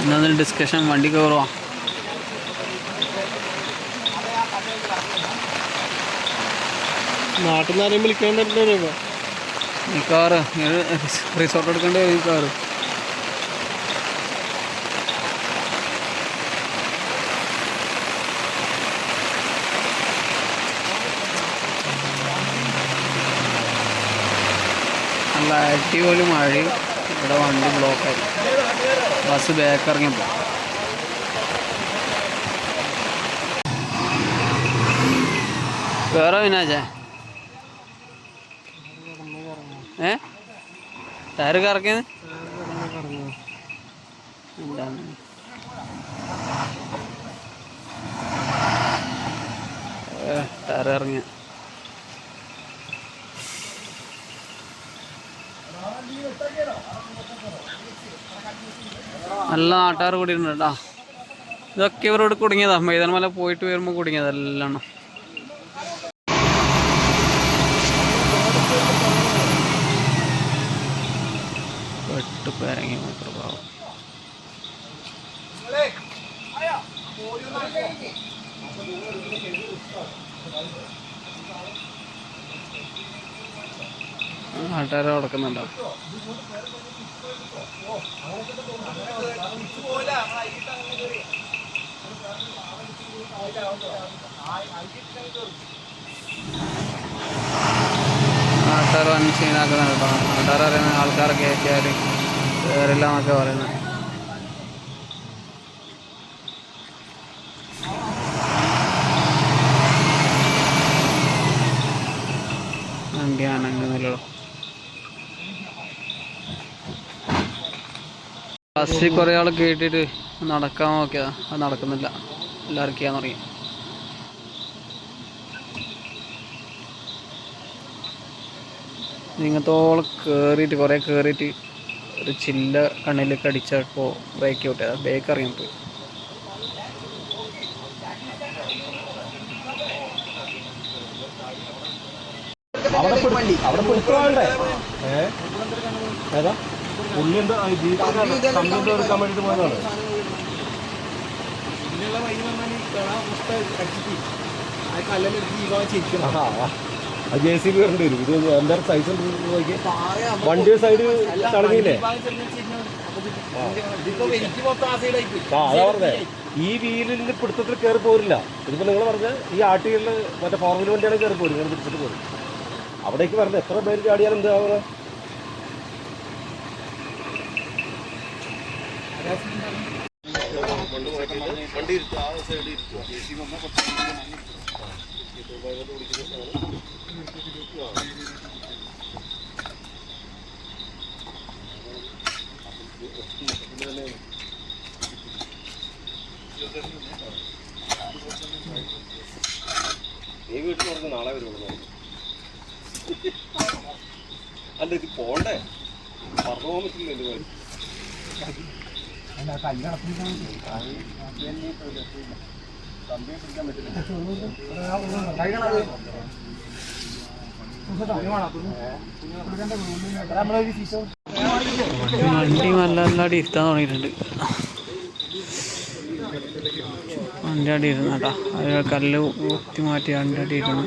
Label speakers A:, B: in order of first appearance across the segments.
A: എന്നാ ഡിസ്കഷൻ വണ്ടി കയറുവാ
B: നാട്ടിൽ നിന്ന് ആരെയും വിളിക്കേണ്ടല്ലോ ഇപ്പൊ.
A: ഈ കാറ് റിസോർട്ട് എടുക്കേണ്ട ഈ കാറ് നല്ല അടിപൊളി മഴയും. ഇവിടെ വണ്ടി ബ്ലോക്കായി ബസ് ബാക്ക് ഇറങ്ങിയപ്പോൾ വേറെ വിനാജേ? ഏ? ടയറ് കറക്കിയത്? എന്താണ്? ടയർ ഇറങ്ങിയ നല്ല നാട്ടുകാർ കൂടിയിട്ടുണ്ട് കേട്ടോ ഇതൊക്കെ ഇവരോട് കുടുങ്ങിയതാ. മൈതാനമല പോയിട്ട് വരുമ്പോൾ കുടുങ്ങിയത് എല്ലാം. വെട്ട് പേരങ്ങി മാത്രം പാവം. നാട്ടുകാരെ നടക്കുന്നുണ്ടോ? നാട്ടുകാർ വൻ സീനാക്കുന്നുണ്ട് നാട്ടുകാർ അറിയുന്ന ആൾക്കാരൊക്കെ കയറ്റിയാൽ കയറില്ല എന്നൊക്കെ പറയുന്നത് വണ്ടി അനങ്ങുന്നില്ലല്ലോ ബസ്സിൽ കുറേ ആൾ കേട്ടിട്ട് നടക്കാൻ നോക്കിയതാ. അത് നടക്കുന്നില്ല. എല്ലാവർക്കും ചെയ്യാൻ തുടങ്ങി. നിങ്ങത്തോളം കയറിയിട്ട് കുറേ കയറിയിട്ട് ഒരു ചില്ല കണ്ണിലേക്ക് അടിച്ചപ്പോൾ ബ്രേക്ക് ഔട്ട് ബ്രേക്ക് അറിയാൻ പോയി.
B: അവിടെ അവിടെ ഏതാ? പുള്ളി എന്താ കമ്പ്യൂട്ടർ എടുക്കാൻ വേണ്ടിട്ട് പോയതാണ്. ജെ സി ബി വരേണ്ടി വരും. ഇത് എന്താ സൈസ് നോക്കി. വണ്ടി സൈഡ് തടഞ്ഞില്ലേ ആ. അതാ പറഞ്ഞേ. ഈ വീലിന്റെ പിടുത്തത്തിൽ കയറി പോരില്ല. ഇതിപ്പോ നിങ്ങൾ പറഞ്ഞ ഈ ആട്ടികളിൽ മറ്റേ ഫോർമുല വണ്ടിയാണ് കയറി പോരും ഇങ്ങനെ പിടിച്ചിട്ട് പോരും. അവിടേക്ക് പറഞ്ഞ എത്ര പേര് ചാടിയാലും എന്താ പറയുക നീ വീട്ടിൽ പറഞ്ഞ് നാളെ വരുള്ളൂ അല്ല ഇത് പോണ്ടേ? പറഞ്ഞു പോകാൻ പറ്റില്ല
A: വണ്ടി നല്ല നല്ലാടി ഇരുത്താൻ തുടങ്ങിയിട്ടുണ്ട്. വണ്ടി അടി ഇരുന്നാട്ടാ കേട്ടോ അത് കല്ല് കുത്തി മാറ്റി വണ്ടി അടി ഇരുന്ന്.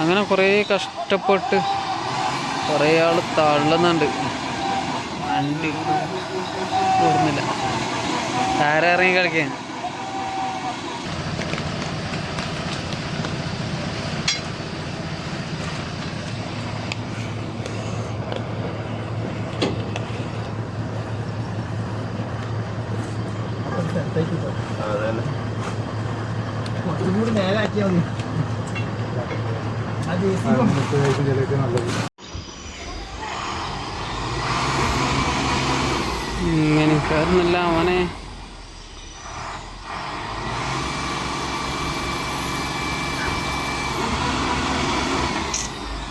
A: അങ്ങനെ കുറേ കഷ്ടപ്പെട്ട് കുറേ ആൾ തള്ളുന്നുണ്ട്. വണ്ടി ഓടുന്നില്ല. ആരെ ഇറങ്ങി കളിക്കാൻ
B: അതെ
C: കുറച്ചും കൂടി നേരാക്കിയാൽ മതി. അത്
A: ഇങ്ങനെ കയറുന്നില്ല അവനെ?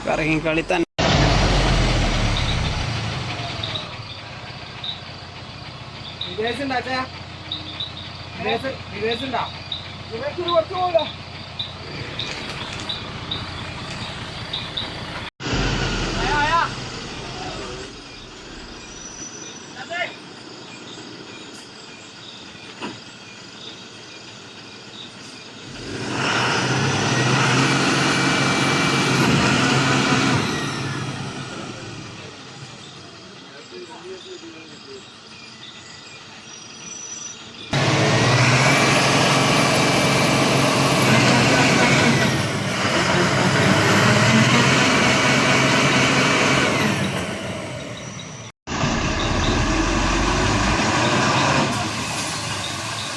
A: കറങ്ങി കളി തന്നെ.
C: വിദേശം ഉണ്ടാച്ചാ വിദേശം വിദേശം ഉണ്ടാ വിദേശത്തിന് കുറച്ച് പോകില്ല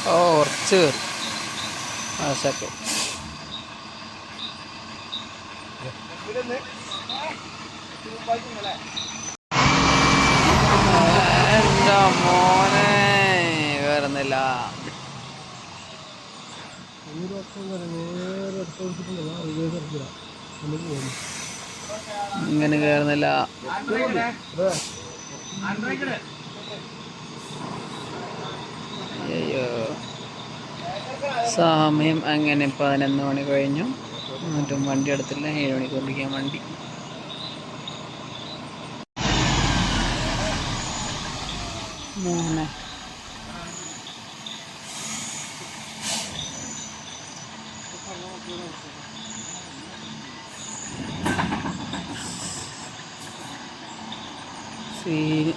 A: ഓ കുറച്ച് കയറി sakit എന്താ മോനെ? വരുന്നില്ല ഇങ്ങനെ കയറുന്നില്ല അയ്യോ. സമയം അങ്ങനെ പതിനൊന്ന് മണി കഴിഞ്ഞു. എന്നിട്ടും വണ്ടി എടുത്തില്ല. ഏഴ് മണിക്ക് ഓടിക്കാൻ വണ്ടി. മോനെ സീന്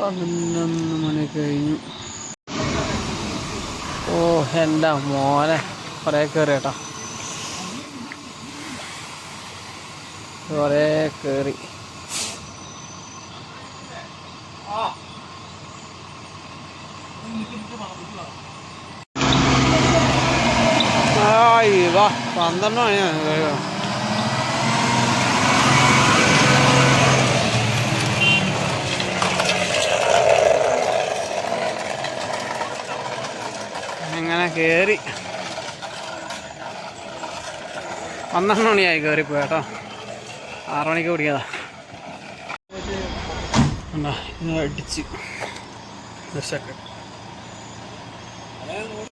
A: പതിനൊന്ന് മണി കഴിഞ്ഞു. ഓ എന്റെ മോനെ. കുറേ കയറി കേട്ടോ. കുറേ കയറി വാ. പന്ത്രണ്ട് മണിയാണ് കഴിയോ അങ്ങനെ കയറി പന്ത്രണ്ട് മണിയായി കയറിപ്പോ കേട്ടോ. ആറു മണിക്ക് കുടിക്കാതാ അടിച്ച് ദശക്ക്